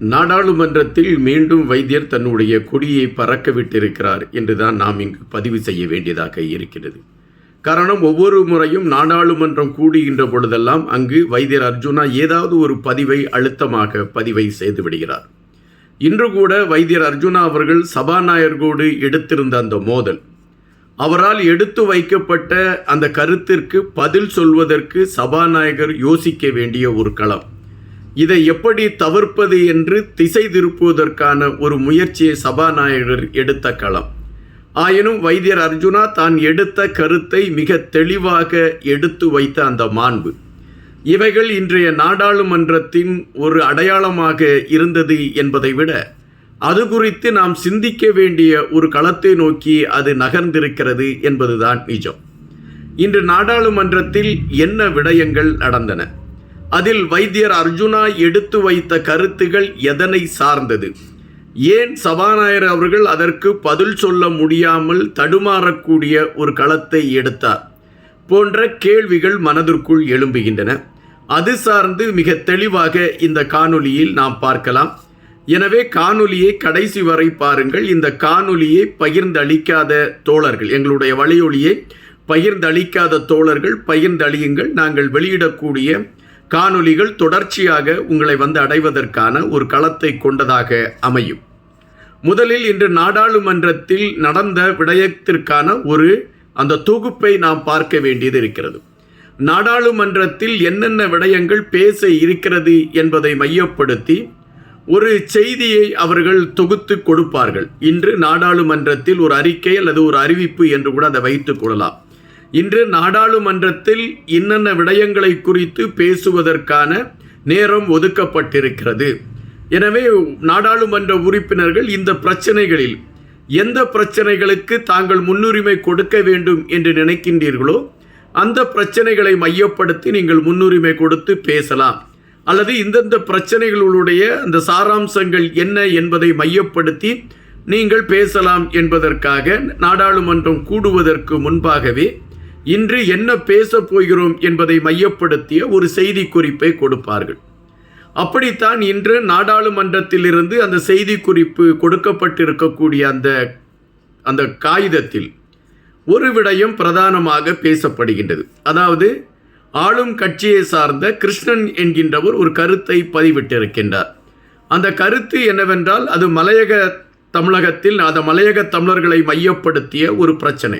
நாடாளுமன்றத்தில் மீண்டும் வைத்தியர் தன்னுடைய கொடியை பறக்க விட்டிருக்கிறார் என்றுதான் நாம் இங்கு பதிவு செய்ய வேண்டியதாக இருக்கிறது. காரணம் ஒவ்வொரு முறையும் நாடாளுமன்றம் கூடுகின்ற பொழுதெல்லாம் அங்கு வைத்தியர் அர்ஜுனா ஏதாவது ஒரு பதிவை அழுத்தமாக பதிவை செய்து விடுகிறார். இன்று கூட வைத்தியர் அர்ஜுனா அவர்கள் சபாநாயகரோடு எடுத்திருந்த அந்த மோதல் அவரால் எடுத்து வைக்கப்பட்ட அந்த கருத்திற்கு பதில் சொல்வதற்கு சபாநாயகர் யோசிக்க வேண்டிய ஒரு களம். இதை எப்படி தவிர்ப்பது என்று திசை திருப்புவதற்கான ஒரு முயற்சியை சபாநாயகர் எடுத்த களம். ஆயினும் வைத்தியர் அர்ஜுனா தான் எடுத்த கருத்தை மிக தெளிவாக எடுத்து வைத்த அந்த மாண்பு. இவைகள் இன்றைய நாடாளுமன்றத்தின் ஒரு அடையாளமாக இருந்தது என்பதை விட அது குறித்து நாம் சிந்திக்க வேண்டிய ஒரு களத்தை நோக்கி அது நகர்ந்திருக்கிறது என்பதுதான் நிஜம். இன்று நாடாளுமன்றத்தில் என்ன விடயங்கள் நடந்தன? அதில் வைத்தியர் அர்ஜுனா எடுத்து வைத்த கருத்துகள் எதனை சார்ந்தது? ஏன் சபாநாயகர் அவர்கள் அதற்கு பதில் சொல்ல முடியாமல் தடுமாறக்கூடிய ஒரு களத்தை எடுத்தார்? போன்ற கேள்விகள் மனதிற்குள் எழும்புகின்றன. அது சார்ந்து மிக தெளிவாக இந்த காணொலியில் நாம் பார்க்கலாம். எனவே காணொலியை கடைசி வரை பாருங்கள். இந்த காணொலியை பகிர்ந்தளிக்காத தோழர்கள் எங்களுடைய வலையொலியை பகிர்ந்தளிக்காத தோழர்கள் பகிர்ந்தளியுங்கள். நாங்கள் வெளியிடக்கூடிய காணொளிகள் தொடர்ச்சியாக உங்களை வந்து அடைவதற்கான ஒரு களத்தை கொண்டதாக அமையும். முதலில் இன்று நாடாளுமன்றத்தில் நடந்த விடயத்திற்கான ஒரு அந்த தொகுப்பை நாம் பார்க்க வேண்டியது இருக்கிறது. நாடாளுமன்றத்தில் என்னென்ன விடயங்கள் பேச இருக்கிறது என்பதை மையப்படுத்தி ஒரு செய்தியை அவர்கள் தொகுத்து கொடுப்பார்கள். இன்று நாடாளுமன்றத்தில் ஒரு அறிக்கை அல்லது ஒரு அறிவிப்பு என்று கூட அதை வைத்துக் கொள்ளலாம். இன்று நாடாளுமன்றத்தில் இன்னென்ன விடயங்களை குறித்து பேசுவதற்கான நேரம் ஒதுக்கப்பட்டிருக்கிறது. எனவே நாடாளுமன்ற உறுப்பினர்கள் இந்த பிரச்சனைகளில் எந்த பிரச்சனைகளுக்கு தாங்கள் முன்னுரிமை கொடுக்க வேண்டும் என்று நினைக்கின்றீர்களோ அந்த பிரச்சனைகளை மையப்படுத்தி நீங்கள் முன்னுரிமை கொடுத்து பேசலாம். அல்லது இந்தந்த பிரச்சனைகளுடைய அந்த சாராம்சங்கள் என்ன என்பதை மையப்படுத்தி நீங்கள் பேசலாம் என்பதற்காக நாடாளுமன்றம் கூடுவதற்கு முன்பாகவே இன்று என்ன பேசப் போகிறோம் என்பதை மையப்படுத்திய ஒரு செய்தி குறிப்பை கொடுப்பார்கள். அப்படித்தான் இன்று நாடாளுமன்றத்திலிருந்து அந்த செய்தி குறிப்பு கொடுக்கப்பட்டிருக்கக்கூடிய அந்த அந்த காகிதத்தில் ஒரு விடயம் பிரதானமாக பேசப்படுகின்றது. அதாவது ஆளும் கட்சியை சார்ந்த கிருஷ்ணன் என்கின்றவர் ஒரு கருத்தை பதிவிட்டிருக்கின்றார். அந்த கருத்து என்னவென்றால் அது மலையக தமிழகத்தில் அந்த மலையக தமிழர்களை மையப்படுத்திய ஒரு பிரச்சனை.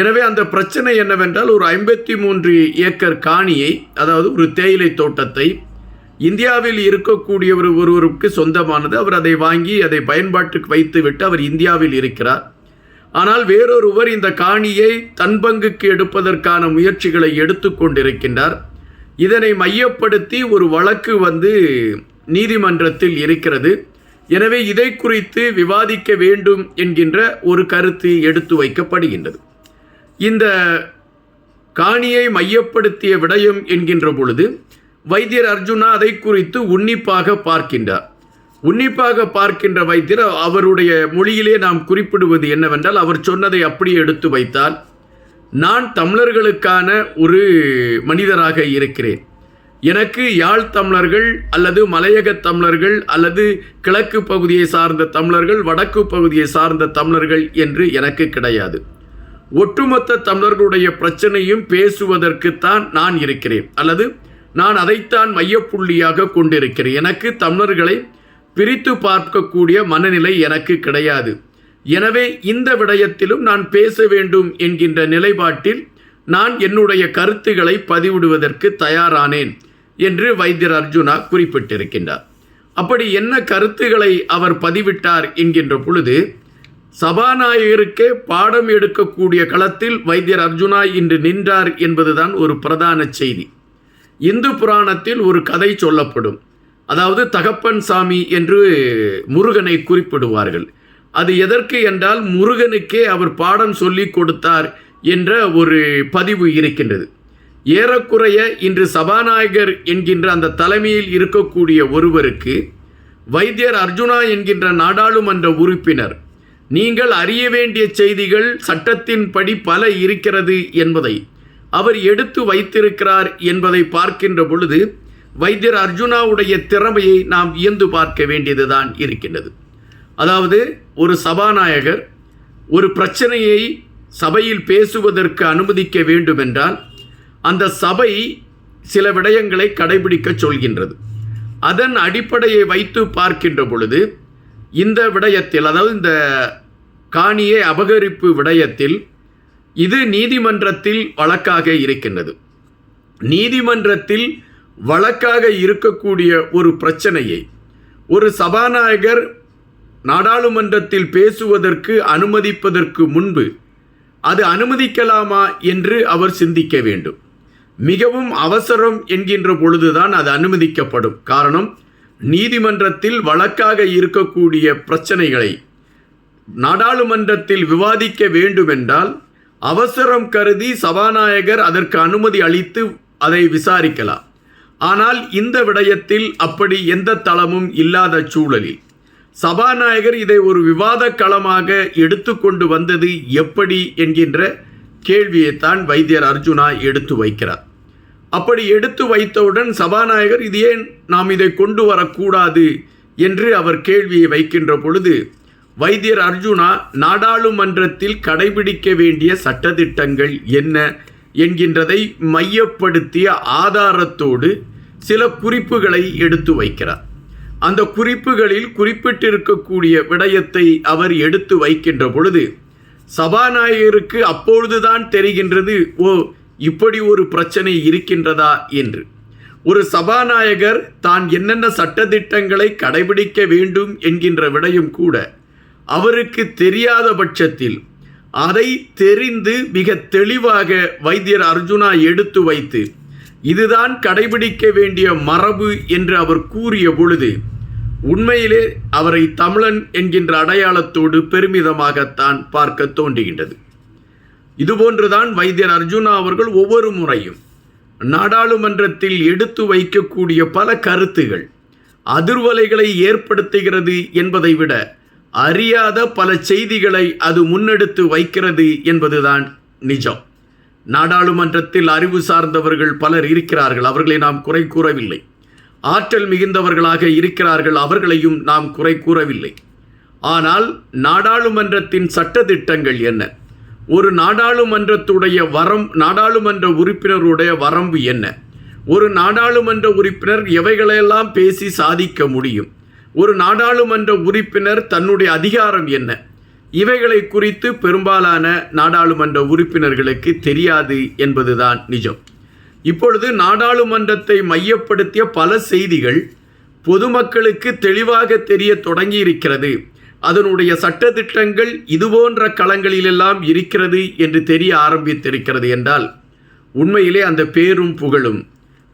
எனவே அந்த பிரச்சனை என்னவென்றால் ஒரு ஐம்பத்தி மூன்று ஏக்கர் காணியை அதாவது ஒரு தேயிலை தோட்டத்தை இந்தியாவில் இருக்கக்கூடிய ஒரு ஒருவருக்கு சொந்தமானது. அவர் அதை வாங்கி அதை பயன்பாட்டுக்கு வைத்துவிட்டு அவர் இந்தியாவில் இருக்கிறார். ஆனால் வேறொருவர் இந்த காணியை தன் பங்குக்கு எடுப்பதற்கான முயற்சிகளை எடுத்துக்கொண்டிருக்கின்றார் இதனை மையப்படுத்தி ஒரு வழக்கு வந்து நீதிமன்றத்தில் இருக்கிறது. எனவே இதை குறித்து விவாதிக்க வேண்டும் என்கின்ற ஒரு கருத்து எடுத்து வைக்கப்படுகின்றது. இந்த காணியை மையப்படுத்திய விடயம் என்கின்ற பொழுது வைத்தியர் அர்ஜுனா அதை குறித்து உன்னிப்பாக பார்க்கின்றார். உன்னிப்பாக பார்க்கின்ற வைத்தியர் அவருடைய மொழியிலே நாம் குறிப்பிடுவது என்னவென்றால் அவர் சொன்னதை அப்படியே எடுத்து வைத்தால் நான் தமிழர்களுக்கான ஒரு மனிதராக இருக்கிறேன். எனக்கு யாழ் தமிழர்கள் அல்லது மலையக தமிழர்கள் அல்லது கிழக்கு பகுதியை சார்ந்த தமிழர்கள் வடக்கு பகுதியை சார்ந்த தமிழர்கள் என்று எனக்கு கிடையாது. ஒட்டுமொத்த தமிழர்களுடைய பிரச்சனையும் பேசுவதற்குத்தான் நான் இருக்கிறேன். அல்லது நான் அதைத்தான் மையப்புள்ளியாக கொண்டிருக்கிறேன். எனக்கு தமிழர்களை பிரித்து பார்க்கக்கூடிய மனநிலை எனக்கு கிடையாது. எனவே இந்த விடயத்திலும் நான் பேச வேண்டும் என்கின்ற நிலைப்பாட்டில் நான் என்னுடைய கருத்துக்களை பதிவிடுவதற்கு தயாரானேன் என்று வைத்தியர் அர்ஜுனா குறிப்பிட்டிருக்கின்றார். அப்படி என்ன கருத்துக்களை அவர் பதிவிட்டார் என்கின்ற பொழுது சபாநாயகருக்கே பாடம் எடுக்கக்கூடிய களத்தில் வைத்தியர் அர்ஜுனா இன்று நின்றார் என்பதுதான் ஒரு பிரதான செய்தி. இந்து புராணத்தில் ஒரு கதை சொல்லப்படும். அதாவது தகப்பன் சாமி என்று முருகனை குறிப்பிடுவார்கள். அது எதற்கு என்றால் முருகனுக்கே அவர் பாடம் சொல்லி கொடுத்தார் என்ற ஒரு பதிவு இருக்கின்றது. ஏறக்குறைய இன்று சபாநாயகர் என்கின்ற அந்த தலைமையில் இருக்கக்கூடிய ஒருவருக்கு வைத்தியர் அர்ஜுனா என்கின்ற நாடாளுமன்ற உறுப்பினர் நீங்கள் அறிய வேண்டிய செய்திகள் சட்டத்தின்படி பல இருக்கிறது என்பதை அவர் எடுத்து வைத்திருக்கிறார் என்பதை பார்க்கின்ற பொழுது வைத்தியர் அர்ஜுனாவுடைய திறமையை நாம் இயந்து பார்க்க வேண்டியதுதான் இருக்கின்றது. அதாவது ஒரு சபாநாயகர் ஒரு பிரச்சனையை சபையில் பேசுவதற்கு அனுமதிக்க வேண்டுமென்றால் அந்த சபை சில விடயங்களை கடைபிடிக்க சொல்கின்றது. அதன் அடிப்படையை வைத்து பார்க்கின்ற பொழுது இந்த விடயத்தில் அதாவது இந்த காணியை அபகரிப்பு விடயத்தில் இது நீதிமன்றத்தில் வழக்காக இருக்கின்றது. நீதிமன்றத்தில் வழக்காக இருக்கக்கூடிய ஒரு பிரச்சனையை ஒரு சபாநாயகர் நாடாளுமன்றத்தில் பேசுவதற்கு அனுமதிப்பதற்கு முன்பு அது அனுமதிக்கலாமா என்று அவர் சிந்திக்க வேண்டும். மிகவும் அவசரம் என்கின்ற பொழுதுதான் அது அனுமதிக்கப்படும். காரணம் நீதிமன்றத்தில் வழக்காக இருக்கக்கூடிய பிரச்சனைகளை நாடாளுமன்றத்தில் விவாதிக்க வேண்டுமென்றால் அவசரம் கருதி சபாநாயகர் அதற்கு அனுமதி அளித்து அதை விசாரிக்கலாம். ஆனால் இந்த விடயத்தில் அப்படி எந்த தளமும் இல்லாத சூழலில். சபாநாயகர் இதை ஒரு விவாத களமாக எடுத்துக்கொண்டு வந்தது எப்படி என்கின்ற கேள்வியைத்தான் வைத்தியர் அர்ஜுனா எடுத்து வைக்கிறார். அப்படி எடுத்து வைத்தவுடன் சபாநாயகர் இது ஏன் நாம் இதை கொண்டு வரக்கூடாது? என்று அவர் கேள்வியை வைக்கின்ற பொழுது வைத்தியர் அர்ஜுனா நாடாளுமன்றத்தில் கடைபிடிக்க வேண்டிய சட்டத்திட்டங்கள் என்ன? என்கின்றதை மையப்படுத்திய ஆதாரத்தோடு சில குறிப்புகளை எடுத்து வைக்கிறார். அந்த குறிப்புகளில் குறிப்பிட்டிருக்கக்கூடிய விடயத்தை அவர் எடுத்து வைக்கின்ற பொழுது சபாநாயகருக்கு அப்பொழுதுதான் தெரிகின்றது ஓ இப்படி ஒரு பிரச்சனை இருக்கின்றதா என்று. ஒரு சபாநாயகர் தான் என்னென்ன சட்டத்திட்டங்களை கடைபிடிக்க வேண்டும் என்கின்ற விடயம் கூட அவருக்கு தெரியாத பட்சத்தில் அதை தெரிந்து மிக தெளிவாக வைத்தியர் அர்ஜுனா எடுத்து வைத்து இதுதான் கடைபிடிக்க வேண்டிய மரபு என்று அவர் கூறிய பொழுது உண்மையிலே அவரை தமிழன் என்கின்ற அடையாளத்தோடு பெருமிதமாகத்தான் பார்க்க தோன்றுகின்றது. இதுபோன்றுதான் வைத்தியர் அர்ஜுனா அவர்கள் ஒவ்வொரு முறையும் நாடாளுமன்றத்தில் எடுத்து வைக்கக்கூடிய பல கருத்துகள் அதிர்வலைகளை ஏற்படுத்துகிறது என்பதை விட அறியாத பல செய்திகளை அது முன்னெடுத்து வைக்கிறது என்பதுதான் நிஜம். நாடாளுமன்றத்தில் அறிவு சார்ந்தவர்கள் பலர் இருக்கிறார்கள் அவர்களை நாம் குறை கூறவில்லை. ஆற்றல் மிகுந்தவர்களாக இருக்கிறார்கள் அவர்களையும் நாம் குறை கூறவில்லை. ஆனால் நாடாளுமன்றத்தின் சட்டதிட்டங்கள் என்ன? ஒரு நாடாளுமன்றத்துடைய வரம் நாடாளுமன்ற உறுப்பினருடைய வரம்பு என்ன? ஒரு நாடாளுமன்ற உறுப்பினர் எவைகளையெல்லாம் பேசி சாதிக்க முடியும்? ஒரு நாடாளுமன்ற உறுப்பினர் தன்னுடைய அதிகாரம் என்ன? இவைகளை குறித்து பெரும்பாலான நாடாளுமன்ற உறுப்பினர்களுக்கு தெரியாது என்பதுதான் நிஜம். இப்பொழுது நாடாளுமன்றத்தை மையப்படுத்திய பல செய்திகள் பொதுமக்களுக்கு தெளிவாக தெரிய தொடங்கி இருக்கிறது அதனுடைய சட்டத்திட்டங்கள் இதுபோன்ற களங்களிலெல்லாம் இருக்கிறது என்று தெரிய ஆரம்பித்திருக்கிறது என்றால் உண்மையிலே அந்த பேரும் புகழும்.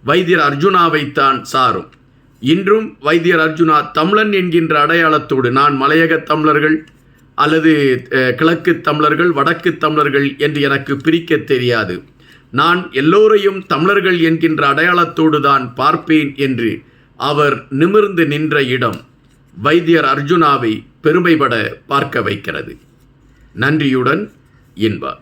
வைத்தியர் அர்ஜுனாவைத்தான் சாரும். இன்றும் வைத்தியர் அர்ஜுனா தமிழன் என்கின்ற அடையாளத்தோடு நான் மலையக தமிழர்கள் அல்லது கிழக்கு தமிழர்கள் வடக்கு தமிழர்கள் என்று எனக்கு பிரிக்க தெரியாது. நான் எல்லோரையும் தமிழர்கள் என்கின்ற அடையாளத்தோடு தான் பார்ப்பேன் என்று அவர் நிமிர்ந்து நின்ற இடம் வைத்தியர் அர்ஜுனாவை பெருமைப்பட பார்க்க வைக்கிறது. நன்றியுடன் இன்பா.